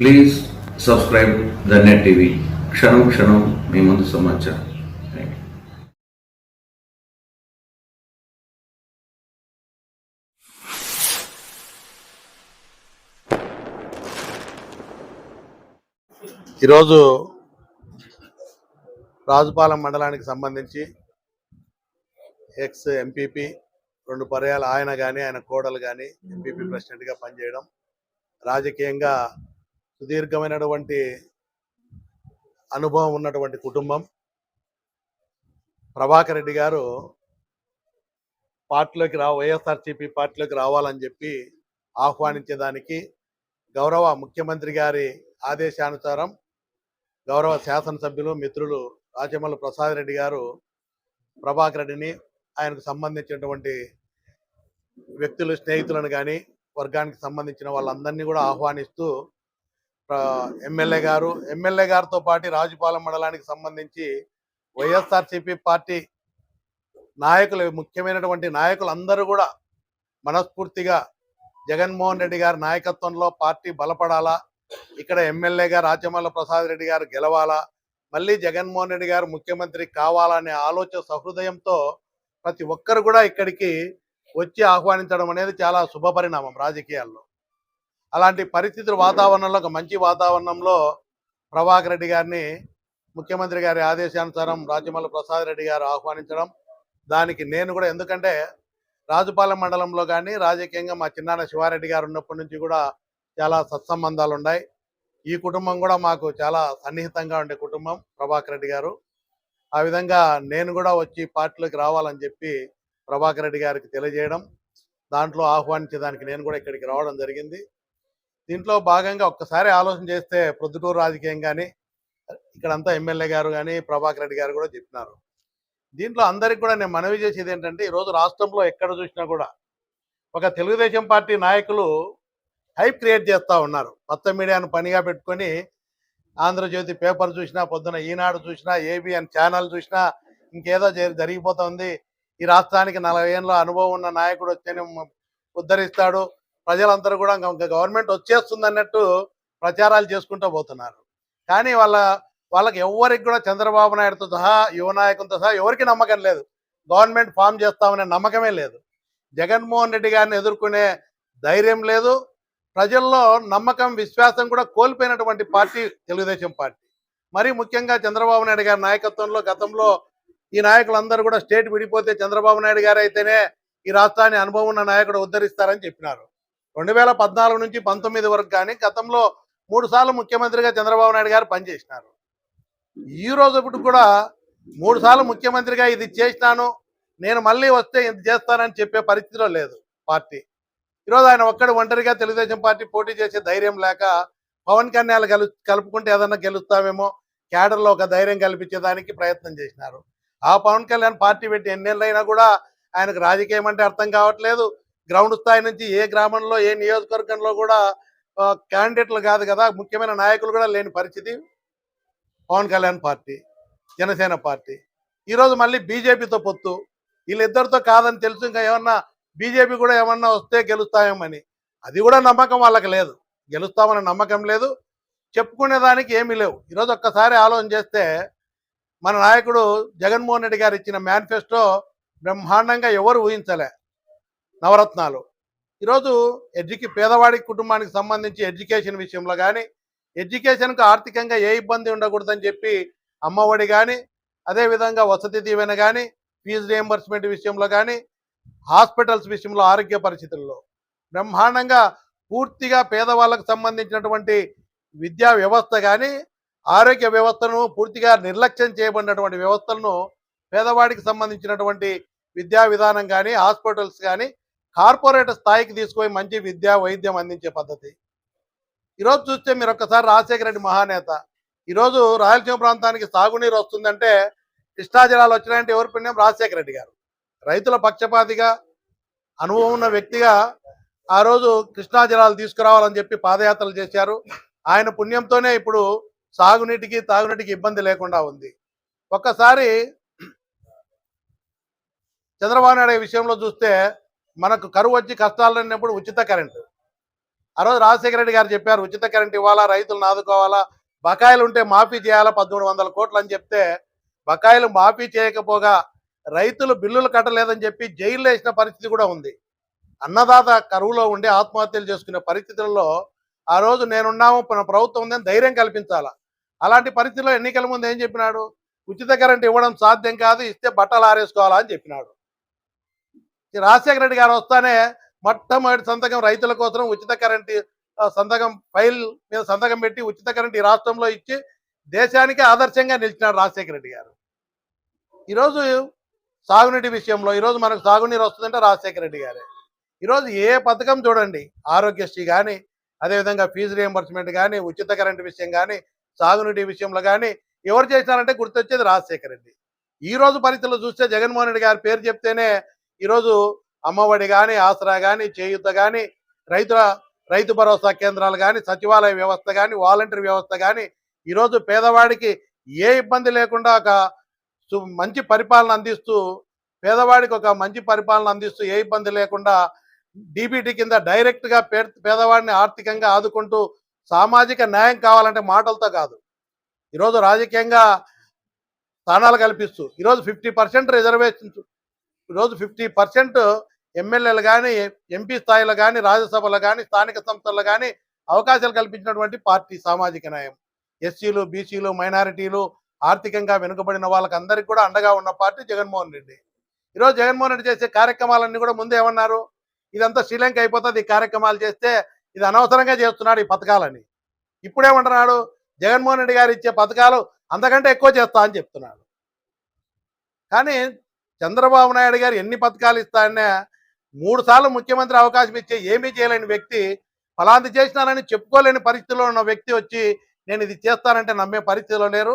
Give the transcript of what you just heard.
Please subscribe the net TV క్షణం క్షణం మీ ముందు సమాచారం. ఈరోజు రాజుపాలెం మండలానికి సంబంధించి ఎక్స్ ఎంపీపీ రెండు పర్యాలు ఆయన కానీ ఆయన కోడలు కానీ ఎంపీపీ ప్రెసిడెంట్గా పనిచేయడం రాజకీయంగా సుదీర్ఘమైనటువంటి అనుభవం ఉన్నటువంటి కుటుంబం. ప్రభాకర్ రెడ్డి గారు పార్టీలోకి రా వైఎస్ఆర్సీపీ పార్టీలోకి రావాలని చెప్పి ఆహ్వానించేదానికి గౌరవ ముఖ్యమంత్రి గారి ఆదేశానుసారం గౌరవ శాసనసభ్యులు మిత్రులు రాజమల్లు ప్రసాద్ రెడ్డి గారు ప్రభాకర్ రెడ్డిని ఆయనకు సంబంధించినటువంటి వ్యక్తులు స్నేహితులను కానీ వర్గానికి సంబంధించిన వాళ్ళందరినీ కూడా ఆహ్వానిస్తూ ఎమ్మెల్యే గారు ఎమ్మెల్యే గారితో పాటు రాజుపాలెం మండలానికి సంబంధించి వైఎస్ఆర్సీపీ పార్టీ నాయకులు ముఖ్యమైనటువంటి నాయకులు అందరూ కూడా మనస్ఫూర్తిగా జగన్మోహన్ రెడ్డి గారి నాయకత్వంలో పార్టీ బలపడాలా ఇక్కడ ఎమ్మెల్యేగా రాజమల్ల ప్రసాద్ రెడ్డి గారు గెలవాలా మళ్ళీ జగన్మోహన్ రెడ్డి గారు ముఖ్యమంత్రి కావాలనే ఆలోచన సహృదయంతో ప్రతి ఒక్కరు కూడా ఇక్కడికి వచ్చి ఆహ్వానించడం అనేది చాలా శుభ పరిణామం రాజకీయాల్లో. అలాంటి పరిస్థితుల వాతావరణంలో ఒక మంచి వాతావరణంలో ప్రభాకర్ రెడ్డి గారిని ముఖ్యమంత్రి గారి ఆదేశానుసారం రాజమల్ల ప్రసాద్ రెడ్డి గారు ఆహ్వానించడం దానికి నేను కూడా ఎందుకంటే రాజుపాలెం మండలంలో కానీ రాజకీయంగా మా చిన్నాన్న శివారెడ్డి గారు ఉన్నప్పటి నుంచి కూడా చాలా సత్సంబంధాలు ఉన్నాయి. ఈ కుటుంబం కూడా మాకు చాలా సన్నిహితంగా ఉండే కుటుంబం ప్రభాకర్ రెడ్డి గారు. ఆ విధంగా నేను కూడా వచ్చి పార్టీలోకి రావాలని చెప్పి ప్రభాకర్ రెడ్డి గారికి తెలియజేయడం దాంట్లో ఆహ్వానించేదానికి నేను కూడా ఇక్కడికి రావడం జరిగింది. దీంట్లో భాగంగా ఒక్కసారి ఆలోచన చేస్తే ప్రొద్దుటూరు రాజకీయం కానీ ఇక్కడంతా ఎమ్మెల్యే గారు కానీ ప్రభాకర్ రెడ్డి గారు కూడా చెప్పినారు. దీంట్లో అందరికి కూడా నేను మనవి చేసేది ఏంటంటే ఈరోజు రాష్ట్రంలో ఎక్కడ చూసినా కూడా ఒక తెలుగుదేశం పార్టీ నాయకులు హైప్ క్రియేట్ చేస్తూ ఉన్నారు. కొత్త మీడియాను పనిగా పెట్టుకొని ఆంధ్రజ్యోతి పేపర్ చూసినా పొద్దున ఈనాడు చూసినా ఏబిఎన్ ఛానల్ చూసినా ఇంకేదో జరిగిపోతుంది ఈ రాష్ట్రానికి నలభై ఏళ్ళ అనుభవం ఉన్న నాయకుడు వచ్చి ఉద్ధరిస్తాడు. ప్రజలందరూ కూడా గవర్నమెంట్ వచ్చేస్తుంది అన్నట్టు ప్రచారాలు చేసుకుంటూ పోతున్నారు. కానీ వాళ్ళ వాళ్ళకి ఎవరికి కూడా చంద్రబాబు నాయుడుతో సహా యువ నాయకులతో సహా ఎవరికి నమ్మకం లేదు. గవర్నమెంట్ ఫామ్ చేస్తామనే నమ్మకమే లేదు. జగన్మోహన్ రెడ్డి గారిని ఎదుర్కొనే ధైర్యం లేదు. ప్రజల్లో నమ్మకం విశ్వాసం కూడా కోల్పోయినటువంటి పార్టీ తెలుగుదేశం పార్టీ. మరి ముఖ్యంగా చంద్రబాబు నాయుడు గారి నాయకత్వంలో గతంలో ఈ నాయకులందరూ కూడా స్టేట్ విడిపోతే చంద్రబాబు నాయుడు గారు అయితేనే ఈ రాష్ట్రాన్ని అనుభవం ఉన్న నాయకుడు ఉద్ధరిస్తారని చెప్పినారు. రెండు వేల పద్నాలుగు నుంచి పంతొమ్మిది వరకు కానీ గతంలో మూడు సార్లు ముఖ్యమంత్రిగా చంద్రబాబు నాయుడు గారు పనిచేసినారు. ఈ రోజు ఇప్పుడు కూడా మూడు సార్లు ముఖ్యమంత్రిగా ఇది చేసినాను నేను మళ్ళీ వస్తే ఇది చేస్తానని చెప్పే పరిస్థితిలో లేదు పార్టీ. ఈరోజు ఆయన ఒక్కడు ఒంటరిగా తెలుగుదేశం పార్టీ పోటీ చేసే ధైర్యం లేక పవన్ కళ్యాణ్ కలు కలుపుకుంటే ఏదన్నా గెలుస్తామేమో క్యాడర్లో ఒక ధైర్యం కల్పించేదానికి ప్రయత్నం చేసినారు. ఆ పవన్ కళ్యాణ్ పార్టీ పెట్టి ఎన్నేళ్ళైనా కూడా ఆయనకు రాజకీయం అంటే అర్థం కావట్లేదు. గ్రౌండ్ స్థాయి నుంచి ఏ గ్రామంలో ఏ నియోజకవర్గంలో కూడా క్యాండిడేట్లు కాదు కదా ముఖ్యమైన నాయకులు కూడా లేని పరిస్థితి. Pawan Kalyan party Janasena party. ఈరోజు మళ్ళీ బీజేపీతో పొత్తు. వీళ్ళిద్దరితో కాదని తెలుసు ఇంకా ఏమన్నా బీజేపీ కూడా ఏమన్నా వస్తే గెలుస్తామని అది కూడా నమ్మకం వాళ్ళకి లేదు. గెలుస్తామన్న నమ్మకం లేదు. చెప్పుకునే దానికి ఏమీ లేవు. ఈరోజు ఒక్కసారి ఆలోచన చేస్తే మన నాయకుడు జగన్మోహన్ రెడ్డి గారు ఇచ్చిన మేనిఫెస్టో బ్రహ్మాండంగా ఎవరు ఊహించలే. నవరత్నాలు. ఈరోజు ఎడ్యుకి పేదవాడి కుటుంబానికి సంబంధించి ఎడ్యుకేషన్ విషయంలో కానీ ఎడ్యుకేషన్కు ఆర్థికంగా ఏ ఇబ్బంది ఉండకూడదని చెప్పి అమ్మఒడి కానీ అదేవిధంగా వసతి దీవెన కానీ ఫీజు రియంబర్స్మెంట్ విషయంలో కానీ హాస్పిటల్స్ విషయంలో ఆరోగ్య పరిస్థితుల్లో. బ్రహ్మాండంగా పూర్తిగా పేదవాళ్ళకు సంబంధించినటువంటి విద్యా వ్యవస్థ కానీ ఆరోగ్య వ్యవస్థను పూర్తిగా నిర్లక్ష్యం చేయబడినటువంటి వ్యవస్థలను పేదవాడికి సంబంధించినటువంటి విద్యా విధానం కానీ హాస్పిటల్స్ కానీ కార్పొరేట్ స్థాయికి తీసుకుపోయి మంచి విద్యా వైద్యం అందించే పద్ధతి. ఈరోజు చూస్తే మీరు ఒక్కసారి రాజశేఖర రెడ్డి మహానేత. ఈరోజు రాయలసీమ ప్రాంతానికి సాగునీరు వస్తుందంటే కృష్ణా జిల్లాలో వచ్చినాయంటే ఎవరి పుణ్యం? రాజశేఖర రెడ్డి గారు. రైతుల పక్షపాతిగా అనుభవం ఉన్న వ్యక్తిగా ఆ రోజు కృష్ణా జలాలు తీసుకురావాలని చెప్పి పాదయాత్రలు చేశారు. ఆయన పుణ్యంతోనే ఇప్పుడు సాగునీటికి తాగునీటికి ఇబ్బంది లేకుండా ఉంది. ఒక్కసారి చంద్రబాబు నాయుడు విషయంలో చూస్తే మనకు కరువు వచ్చి కష్టాలు అన్నప్పుడు ఉచిత కరెంటు. ఆ రోజు రాజశేఖర రెడ్డి గారు చెప్పారు ఉచిత కరెంట్ ఇవ్వాలా రైతులను ఆదుకోవాలా బకాయిలు ఉంటే మాఫీ చేయాలా పదమూడు వందల కోట్లు అని చెప్తే బకాయిలు మాఫీ చేయకపోగా రైతులు బిల్లులు కట్టలేదని చెప్పి జైల్లో వేసిన పరిస్థితి కూడా ఉంది. అన్నదాత కరువులో ఉండి ఆత్మహత్యలు చేసుకునే పరిస్థితుల్లో ఆ రోజు నేనున్నాము ప్రభుత్వం ఉందని ధైర్యం కల్పించాలా? అలాంటి పరిస్థితుల్లో ఎన్నికల ముందు ఏం చెప్పినాడు? ఉచిత కరెంట్ ఇవ్వడం సాధ్యం కాదు ఇస్తే బట్టలు ఆరేసుకోవాలా అని చెప్పినాడు. ఈ రాజశేఖర రెడ్డి గారు వస్తానే మొట్టమొదటి సంతకం రైతుల కోసం ఉచిత కరెంట్ సంతకం ఫైల్ మీద సంతకం పెట్టి ఉచిత కరెంట్ ఈ రాష్ట్రంలో ఇచ్చి దేశానికి ఆదర్శంగా నిలిచినాడు రాజశేఖర రెడ్డి గారు. ఈరోజు సాగునీటి విషయంలో ఈరోజు మనకు సాగునీరు వస్తుందంటే రాజశేఖర రెడ్డి గారే. ఈరోజు ఏ పథకం చూడండి ఆరోగ్యశ్రీ కానీ అదేవిధంగా ఫీజు రియంబర్స్మెంట్ కానీ ఉచిత కరెంట్ విషయం కానీ సాగునీటి విషయంలో కానీ ఎవరు చేసినారంటే గుర్తొచ్చేది రాజశేఖర రెడ్డి. ఈ రోజు పరిస్థితులు చూస్తే జగన్మోహన్ రెడ్డి గారి పేరు చెప్తేనే ఈరోజు అమ్మఒడి కానీ ఆసరా కానీ చేయుత కానీ రైతుల రైతు భరోసా కేంద్రాలు కానీ సచివాలయ వ్యవస్థ కానీ వాలంటీర్ వ్యవస్థ కానీ ఈరోజు పేదవాడికి ఏ ఇబ్బంది లేకుండా ఒక మంచి పరిపాలన అందిస్తూ పేదవాడికి ఒక మంచి పరిపాలన అందిస్తూ ఏ ఇబ్బంది లేకుండా డీబీటీ కింద డైరెక్ట్గా పే పేదవాడిని ఆర్థికంగా ఆదుకుంటూ సామాజిక న్యాయం కావాలంటే మాటలతో కాదు. ఈరోజు రాజకీయంగా స్థానాలు కల్పిస్తూ ఈరోజు ఫిఫ్టీ పర్సెంట్ రిజర్వేషన్స్ ఈరోజు ఫిఫ్టీ పర్సెంట్ ఎమ్మెల్యేలు కానీ ఎంపీ స్థాయిలో కానీ రాజ్యసభలో కానీ స్థానిక సంస్థల్లో కానీ అవకాశాలు కల్పించినటువంటి పార్టీ సామాజిక న్యాయం. ఎస్సీలు బీసీలు మైనారిటీలు ఆర్థికంగా వెనుకబడిన వాళ్ళకి అందరికీ కూడా అండగా ఉన్న పార్టీ జగన్మోహన్ రెడ్డి. ఈరోజు జగన్మోహన్ రెడ్డి చేసే కార్యక్రమాలన్నీ కూడా ముందే ఏమన్నారు? ఇదంతా శ్రీలంక అయిపోతుంది ఈ కార్యక్రమాలు చేస్తే ఇది అనవసరంగా చేస్తున్నాడు ఈ పథకాలని. ఇప్పుడేమంటున్నాడు? జగన్మోహన్ రెడ్డి గారు ఇచ్చే పథకాలు అంతకంటే ఎక్కువ చేస్తా అని చెప్తున్నాడు. కానీ చంద్రబాబు నాయుడు గారు ఎన్ని పథకాలు ఇస్తాయనే మూడు సార్లు ముఖ్యమంత్రి అవకాశం ఇచ్చే ఏమీ చేయలేని వ్యక్తి ఫలాంతి చేసినానని చెప్పుకోలేని పరిస్థితిలో ఉన్న వ్యక్తి వచ్చి నేను ఇది చేస్తానంటే నమ్మే పరిస్థితిలో లేరు.